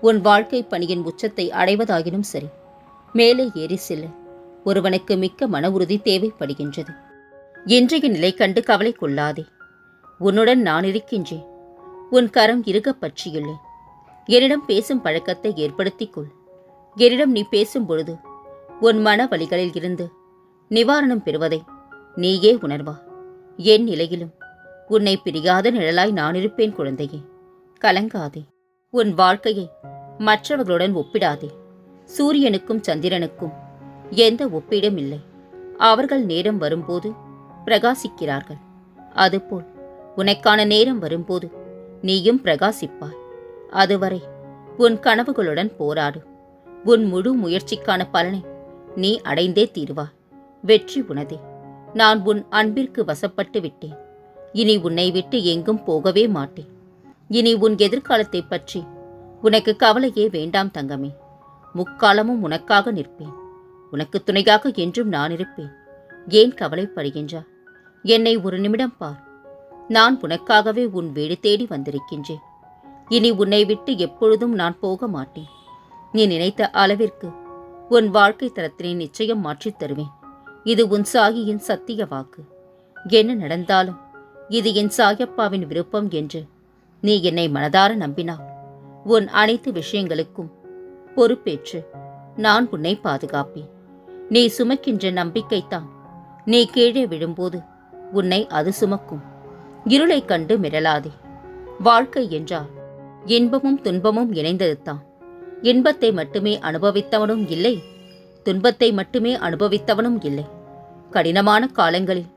உன் வாழ்க்கை பணியின் உச்சத்தை அடைவதாகினும் சரி மேலே ஏறி செல்ல. ஒருவனுக்கு மிக்க மன உறுதி தேவைப்படுகின்றது. இன்றைய நிலை கண்டு கவலை கொள்ளாதே. உன்னுடன் நான் இருக்கின்றேன். உன் கரம் இறுகப் பற்றியுள்ளேன் என்னிடம் பேசும் பழக்கத்தை ஏற்படுத்திக் கொள் என்னிடம் நீ பேசும் பொழுது உன் மன வழிகளில் இருந்து நிவாரணம் பெறுவதை நீயே உணர்வா. என் நிலையிலும் உன்னை பிரியாத நிழலாய் நான் இருப்பேன் குழந்தையே. கலங்காதே. உன் வாழ்க்கையை மற்றவர்களுடன் ஒப்பிடாதே. சூரியனுக்கும் சந்திரனுக்கும் எந்த ஒப்பீடும் இல்லை. அவர்கள் நேரம் வரும்போது பிரகாசிக்கிறார்கள். அதுபோல் உனக்கான நேரம் வரும்போது நீயும் பிரகாசிப்பாய். அதுவரை உன் கனவுகளுடன் போராடு. உன் முழு முயற்சிக்கான பலனை நீ அடைந்தே தீர்வாய். வெற்றி உனதே. நான் உன் அன்பிற்கு வசப்பட்டு விட்டேன். இனி உன்னை விட்டு எங்கும் போகவே மாட்டேன். இனி உன் எதிர்காலத்தை பற்றி உனக்கு கவலையே வேண்டாம் தங்கமே. முக்காலமும் உனக்காக நிற்பேன். உனக்கு துணையாக என்றும் நான் இருப்பேன். ஏன் கவலைப்படுகின்றாய் என்னை ஒரு நிமிடம் பார். நான் உனக்காகவே உன் வீடு தேடி வந்திருக்கின்றேன். இனி உன்னை விட்டு எப்பொழுதும் நான் போக மாட்டேன். நீ நினைத்த அளவிற்கு உன் வாழ்க்கை தரத்தினை நிச்சயம் மாற்றித் தருவேன். இது உன் சாகியின் சத்திய வாக்கு. என்ன நடந்தாலும் இது என் சாயப்பாவின் விருப்பம் என்று நீ என்னை மனதார நம்பினா? உன் அனைத்து விஷயங்களுக்கும் பொறுப்பேற்று நான் உன்னை பாதுகாப்பேன். நீ சுமக்கின்ற நம்பிக்கைத்தான் நீ கீழே விழும்போது உன்னை அது சுமக்கும். இருளை கண்டு மிரளாதே. வாழ்க்கை என்றால் இன்பமும் துன்பமும் இணைந்ததுதான். இன்பத்தை மட்டுமே அனுபவித்தவனும் இல்லை துன்பத்தை மட்டுமே அனுபவித்தவனும் இல்லை. கடினமான காலங்களில்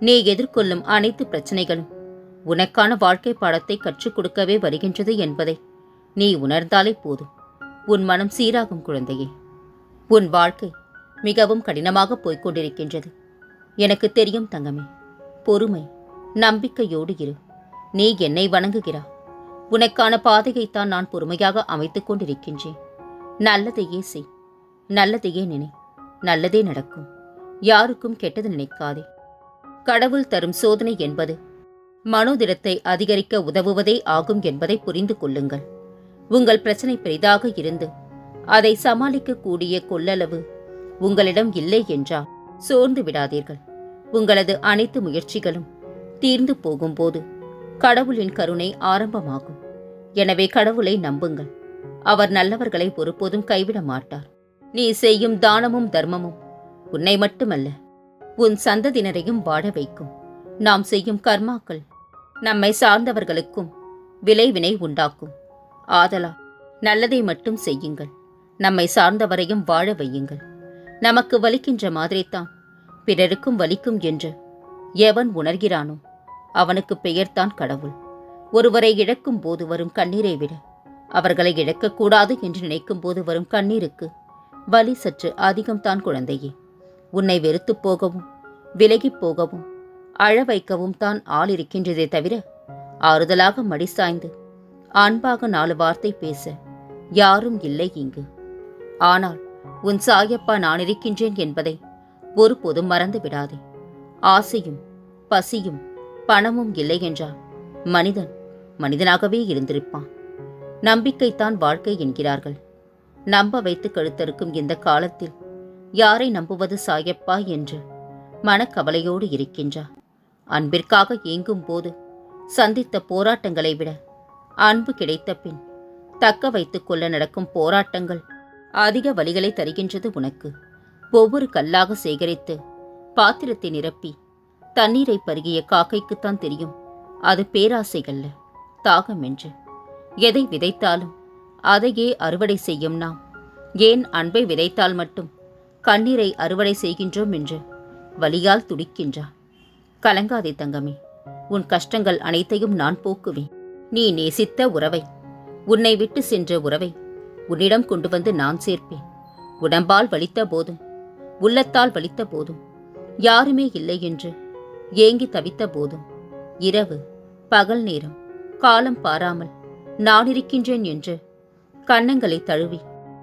நீ எதிர்கொள்ளும் அனைத்து பிரச்சனைகளும் உனக்கான வாழ்க்கை பாடத்தை கற்றுக் கொடுக்கவே வருகின்றது என்பதை நீ உணர்ந்தாலே போதும். உன் மனம் சீராகும் குழந்தையே. உன் வாழ்க்கை மிகவும் கடினமாக போய்கொண்டிருக்கின்றது எனக்கு தெரியும் தங்கமே. பொறுமை நம்பிக்கையோடு இரு. நீ என்னை வணங்குகிறா. உனக்கான பாதையைத்தான் நான் பொறுமையாக அமைத்துக் கொண்டிருக்கின்றேன். நல்லதையே செய். நல்லதையே நினை. நல்லதே நடக்கும். யாருக்கும் கெட்டது நினைக்காதே. கடவுள் தரும் சோதனை என்பது மனோதிடத்தை அதிகரிக்க உதவுவதே ஆகும் என்பதை புரிந்து கொள்ளுங்கள். உங்கள் பிரச்சனை பெரிதாக இருந்து அதை சமாளிக்கக்கூடிய கொள்ளளவு உங்களிடம் இல்லை என்றால் சோர்ந்து விடாதீர்கள். உங்களது அனைத்து முயற்சிகளும் தீர்ந்து போகும்போது கடவுளின் கருணை ஆரம்பமாகும். எனவே கடவுளை நம்புங்கள். அவர் நல்லவர்களை ஒருபோதும் கைவிட மாட்டார். நீ செய்யும் தானமும் தர்மமும் உன்னை மட்டுமல்ல உன் சந்ததியினரையும் வாழ வைக்கும். நாம் செய்யும் கர்மாக்கள் நம்மை சார்ந்தவர்களுக்கும் விளைவினை உண்டாக்கும். ஆதலா நல்லதை மட்டும் செய்யுங்கள். நம்மை சார்ந்தவரையும் வாழ வையுங்கள். நமக்கு வலிக்கின்ற மாதிரித்தான் பிறருக்கும் வலிக்கும் என்று எவன் உணர்கிறானோ அவனுக்கு பெயர்தான் கடவுள். ஒருவரை இழக்கும் போது வரும் கண்ணீரை விட அவர்களை இழக்கக்கூடாது என்று நினைக்கும் போது வரும் கண்ணீருக்கு வலி சற்று அதிகம்தான் குழந்தையே. உன்னை வெறுத்துப் போகவும் விலகிப் போகவும் அழ வைக்கவும் தான் ஆள் இருக்கின்றதே தவிர ஆறுதலாக மடி சாய்ந்து அன்பாக நாலு வார்த்தை பேச யாரும் இல்லை இங்கு. ஆனால் உன் சாயப்பா நான் இருக்கின்றேன் என்பதை ஒருபோதும் மறந்து விடாதே. ஆசையும் பசியும் பணமும் இல்லை என்றால் மனிதன் மனிதனாகவே இருந்திருப்பான். நம்பிக்கைத்தான் வாழ்க்கை என்கிறார்கள். நம்ப வைத்து கழுத்தறுக்கும் இந்த காலத்தில் யாரை நம்புவது சாயப்பா என்று மனக்கவலையோடு இருக்கின்றார் அன்பிற்காக ஏங்கும் போது சந்தித்த போராட்டங்களை விட அன்பு கிடைத்த பின் தக்க வைத்துக் கொள்ள நடக்கும் போராட்டங்கள் அதிக வழிகளை தருகின்றது உனக்கு. ஒவ்வொரு கல்லாக சேகரித்து பாத்திரத்தை நிரப்பி தண்ணீரை பருகிய காக்கைக்குத்தான் தெரியும் அது பேராசைகள்ல தாகம் என்று. எதை விதைத்தாலும் அதையே அறுவடை செய்யும் நாம். ஏன் அன்பை விதைத்தால் மட்டும் கண்ணீரை அறுவடை செய்கின்றோம் என்று வலியால் துடிக்கின்றார் கலங்காதே தங்கமே. உன் கஷ்டங்கள் அனைத்தையும் நான் போக்குவேன். நீ நேசித்த உறவை. உன்னை விட்டு சென்ற உறவை. உன்னிடம் கொண்டு வந்து நான் சேர்ப்பேன். உடம்பால் வலித்த போதும். உள்ளத்தால் வலித்த போதும். யாருமே இல்லை என்று ஏங்கி தவித்த போதும். இரவு. பகல் நேரம். காலம் பாராமல். நான் இருக்கின்றேன் என்று கன்னங்களை தழுவி.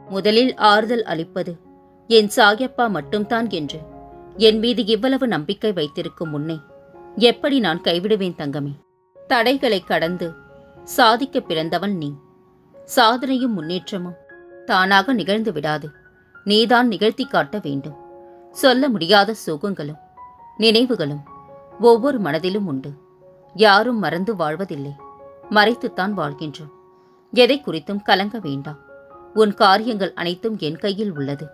முதலில் ஆறுதல் அளிப்பது என் சாயப்பா மட்டும்தான் என்று. என் மீது இவ்வளவு நம்பிக்கை வைத்திருக்கும் முன்னே எப்படி நான் கைவிடுவேன் தங்கமே? தடைகளை கடந்து சாதிக்க பிறந்தவன் நீ. சாதனையும் முன்னேற்றமும் தானாக நிகழ்ந்து விடாது. நீதான் நிகழ்த்தி காட்ட வேண்டும். சொல்ல முடியாத சுகங்களும் நினைவுகளும் ஒவ்வொரு மனதிலும் உண்டு. யாரும் மறந்து வாழ்வதில்லை. மறைத்துத்தான் வாழ்கின்றோம். எதை குறித்தும் கலங்க வேண்டாம். உன் காரியங்கள் அனைத்தும் என் கையில் உள்ளது.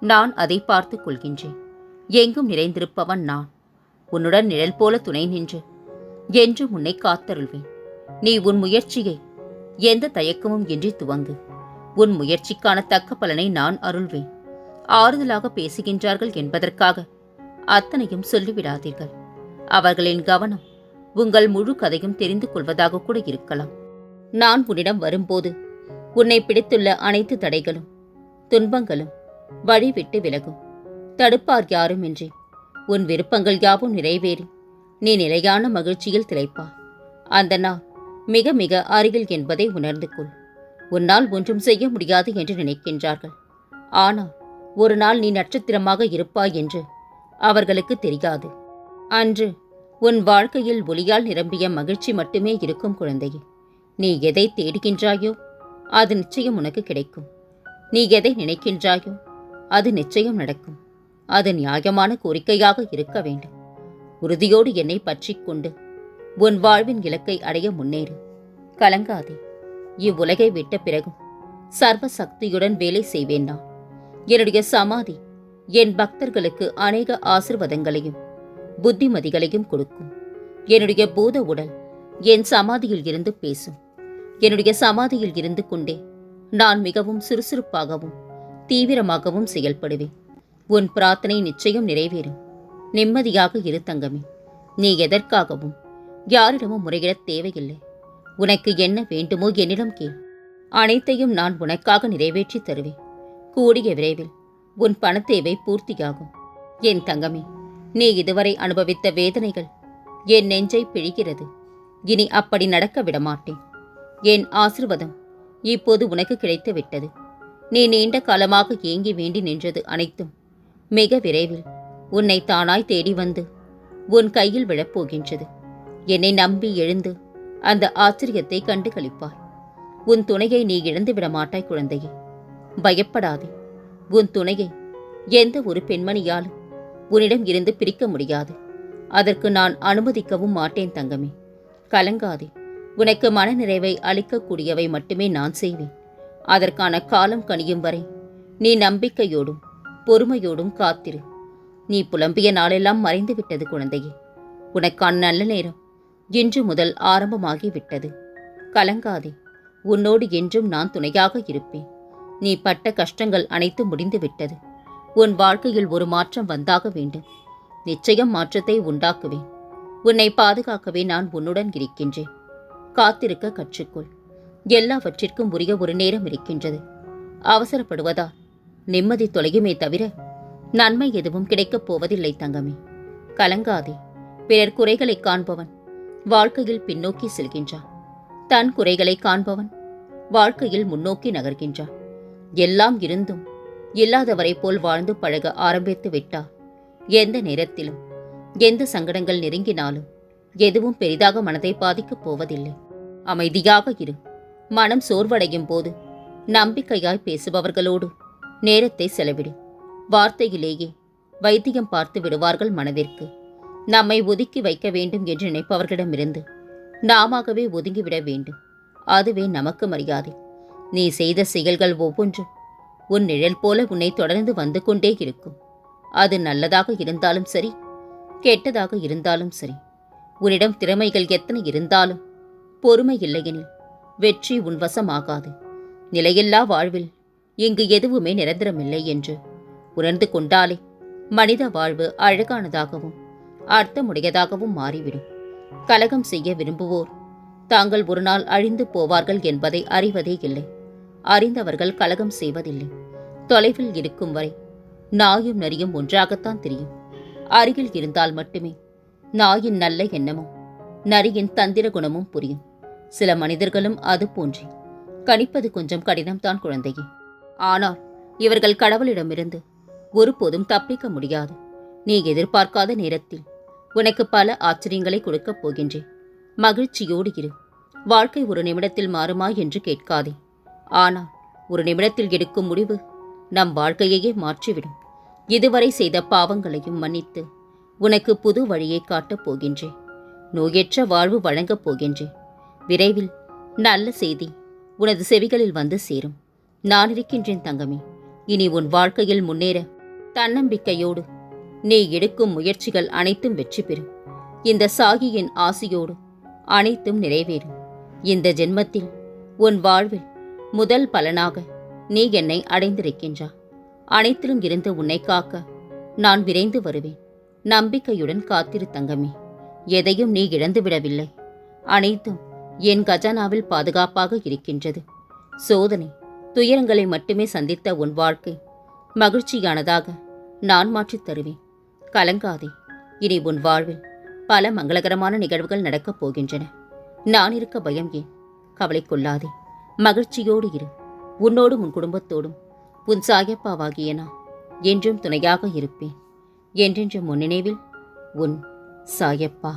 நான் அதை பார்த்துக் கொள்கின்றேன். எங்கும் நிறைந்திருப்பவன் நான். உன்னுடன் நிழல் போல துணை நின்று. என்று உன்னை காத்தருள்வேன். நீ உன் முயற்சியை எந்த தயக்கமும் இன்றி துவங்கு. உன் முயற்சிக்கான தக்க பலனை நான் அருள்வேன். ஆறுதலாக பேசுகின்றார்கள் என்பதற்காக அத்தனையும் சொல்லிவிடாதீர்கள். அவர்களின் கவனம் உங்கள் முழு கதையும் தெரிந்து கொள்வதாக கூட இருக்கலாம். நான் உன்னிடம் வரும்போது உன்னை பிடித்துள்ள அனைத்து தடைகளும் துன்பங்களும் வழிவிட்டு விலகும். தடுப்பார் யாருமின்றி உன் விருப்பங்கள் யாவும் நிறைவேறி. நீ நிலையான மகிழ்ச்சியில் திளைப்பாய் அந்த நாள் மிக மிக அருகில் என்பதை உணர்ந்து கொள். உன்னால் ஒன்றும் செய்ய முடியாது என்று நினைக்கின்றார்கள். ஆனால் ஒரு நாள் நீ நட்சத்திரமாக இருப்பாய் என்று அவர்களுக்கு தெரியாது. அன்று உன் வாழ்க்கையில் ஒளியால் நிரம்பிய மகிழ்ச்சி மட்டுமே இருக்கும் குழந்தையே. நீ எதை தேடுகின்றாயோ அது நிச்சயம் உனக்கு கிடைக்கும். நீ எதை நினைக்கின்றாயோ அது நிச்சயம் நடக்கும். அது நியாயமான கோரிக்கையாக இருக்க வேண்டும். உறுதியோடு என்னை பற்றிக் கொண்டு உன் வாழ்வின் இலக்கை அடைய முன்னேறு. கலங்காதே. இவ்வுலகை விட்ட பிறகும் சர்வ சக்தியுடன் வேலை செய்வேன் நான். என்னுடைய சமாதி என் பக்தர்களுக்கு அநேக ஆசிர்வாதங்களையும் புத்திமதிகளையும் கொடுக்கும். என்னுடைய பூத உடல் என் சமாதியில் இருந்து பேசும். என்னுடைய சமாதியில் இருந்து கொண்டே நான் மிகவும் சுறுசுறுப்பாகவும் தீவிரமாகவும் செயல்படுவேன். உன் பிரார்த்தனை நிச்சயம் நிறைவேறும். நிம்மதியாக இரு தங்கமே. நீ எதற்காகவும் யாரிடமும் முறையிடத் தேவையில்லை. உனக்கு என்ன வேண்டுமோ என்னிடம் கேள். அனைத்தையும் நான் உனக்காக நிறைவேற்றி தருவேன். கூடிய விரைவில் உன் பணத்தேவை பூர்த்தியாகும். என் தங்கமே நீ இதுவரை அனுபவித்த வேதனைகள் என் நெஞ்சை பிழிகிறது. இனி அப்படி நடக்க விடமாட்டேன். என் ஆசிர்வாதம் இப்போது உனக்கு கிடைத்து விட்டது நீ நீண்ட காலமாக ஏங்கி வேண்டி நின்றது அனைத்தும் மிக விரைவில் உன்னை தானாய் தேடி வந்து உன் கையில் விழப்போகின்றது. என்னை நம்பி எழுந்து அந்த ஆச்சரியத்தை கண்டு கழிப்பாய் உன் துணையை நீ இழந்து விட மாட்டாய் குழந்தையே. பயப்படாதே. உன் துணையை எந்த ஒரு பெண்மணியாலும் உன்னிடம் இருந்து பிரிக்க முடியாது. அதற்கு நான் அனுமதிக்கவும் மாட்டேன் தங்கமே. கலங்காதே. உனக்கு மனநிறைவை அளிக்கக்கூடியவை மட்டுமே நான் செய்வேன். அதற்கான காலம் கனியும் வரை நீ நம்பிக்கையோடும் பொறுமையோடும் காத்திரு. நீ புலம்பிய நாளெல்லாம் மறைந்து விட்டது குழந்தையே. உனக்கான நல்ல நேரம் இன்று முதல் ஆரம்பமாகி விட்டது. கலங்காதே. உன்னோடு என்றும் நான் துணையாக இருப்பேன். நீ பட்ட கஷ்டங்கள் அனைத்தும் முடிந்து விட்டது. உன் வாழ்க்கையில் ஒரு மாற்றம் வந்தாக வேண்டும். நிச்சயம் மாற்றத்தை உண்டாக்குவேன். உன்னை பாதுகாக்கவே நான் உன்னுடன் இருக்கின்றேன். காத்திருக்க கற்றுக்கொள். எல்லாவற்றிற்கும் உரிய ஒரு நேரம் இருக்கின்றது. அவசரப்படுவதா? நிம்மதி தொலையுமே தவிர நன்மை எதுவும் கிடைக்கப் போவதில்லை தங்கமே. கலங்காதே. பிறர் குறைகளை காண்பவன் வாழ்க்கையில் பின்னோக்கி செல்கின்றான் தன் குறைகளை காண்பவன் வாழ்க்கையில் முன்னோக்கி நகர்கின்றான் எல்லாம் இருந்தும் இல்லாதவரை போல் வாழ்ந்து பழக ஆரம்பித்து விட்டார். எந்த நேரத்திலும் எந்த சங்கடங்கள் நெருங்கினாலும் எதுவும் பெரிதாக மனதை பாதிக்கப் போவதில்லை. அமைதியாக இரு. மனம் சோர்வடையும் போது நம்பிக்கையாய் பேசுபவர்களோடு நேரத்தை செலவிடு. வார்த்தையிலேயே வைத்தியம் பார்த்து விடுவார்கள் மனதிற்கு. நம்மை ஒதுக்கி வைக்க வேண்டும் என்று நினைப்பவர்களிடமிருந்து நாமாகவே ஒதுங்கிவிட வேண்டும். அதுவே நமக்கு மரியாதை. நீ செய்த செயல்கள் ஒவ்வொன்றும் உன் நிழல் போல உன்னை தொடர்ந்து வந்து கொண்டே இருக்கும். அது நல்லதாக இருந்தாலும் சரி கெட்டதாக இருந்தாலும் சரி. உன்னிடம் திறமைகள் எத்தனை இருந்தாலும் பொறுமை இல்லையெனில் வெற்றி உன்வசமாகாது நிலையில்லா வாழ்வில் இங்கு எதுவுமே நிரந்தரமில்லை என்று. உணர்ந்து கொண்டாலே மனித வாழ்வு அழகானதாகவும் அர்த்தமுடையதாகவும் மாறிவிடும். கலகம் செய்ய விரும்புவோர் தாங்கள் ஒரு நாள் அழிந்து போவார்கள் என்பதை அறிவதே இல்லை. அறிந்தவர்கள் கலகம் செய்வதில்லை. தொலைவில் இருக்கும் வரை நாயும் நரியும் ஒன்றாகத்தான் தெரியும். அருகில் இருந்தால் மட்டுமே நாயின் நல்ல எண்ணமும் நரியின் தந்திர குணமும் புரியும். சில மனிதர்களும் அது போன்றே. கணிப்பது கொஞ்சம் கடினம்தான் குழந்தையே. ஆனால் இவர்கள் கடவுளிடமிருந்து ஒருபோதும் தப்பிக்க முடியாது. நீ எதிர்பார்க்காத நேரத்தில் உனக்கு பல ஆச்சரியங்களை கொடுக்கப் போகின்றேன். மகிழ்ச்சியோடு இரு. வாழ்க்கை ஒரு நிமிடத்தில் மாறுமா என்று கேட்காதே. ஆனால் ஒரு நிமிடத்தில் எடுக்கும் முடிவு நம் வாழ்க்கையையே மாற்றிவிடும். இதுவரை செய்த பாவங்களையும் மன்னித்து உனக்கு புது வழியை காட்டப் போகின்றேன். நோயற்ற வாழ்வு வழங்கப் போகின்றேன். விரைவில் நல்ல செய்தி உனது செவிகளில் வந்து சேரும். நான் இருக்கின்றேன் தங்கமே. இனி உன் வாழ்க்கையில் முன்னேற தன்னம்பிக்கையோடு நீ எடுக்கும் முயற்சிகள் அனைத்தும் வெற்றி பெறும் இந்த சாகியின் ஆசியோடு அனைத்தும் நிறைவேறும் இந்த ஜென்மத்தில் உன் வாழ்வில் முதல் பலனாக நீ என்னை அடைந்திருக்கின்றா. அனைத்திலும் இருந்து உன்னை காக்க நான் விரைந்து வருவேன். நம்பிக்கையுடன் காத்திரு தங்கமே. எதையும் நீ இழந்துவிடவில்லை அனைத்தும் என் கஜானாவில் பாதுகாப்பாக இருக்கின்றது. சோதனை துயரங்களை மட்டுமே சந்தித்த உன் வாழ்க்கை மகிழ்ச்சியானதாக நான் மாற்றித் தருவேன். கலங்காதே. இனி உன் வாழ்வில் பல மங்களகரமான நிகழ்வுகள் நடக்கப் போகின்றன. நான் இருக்க பயம் ஏன்? கவலை கொள்ளாதே. மகிழ்ச்சியோடு இரு. உன்னோடும் உன் குடும்பத்தோடும். உன் சாயப்பாவாகிய நான் என்றும் துணையாக இருப்பேன். என்றென்று முன்னினைவில் உன் சாயப்பா.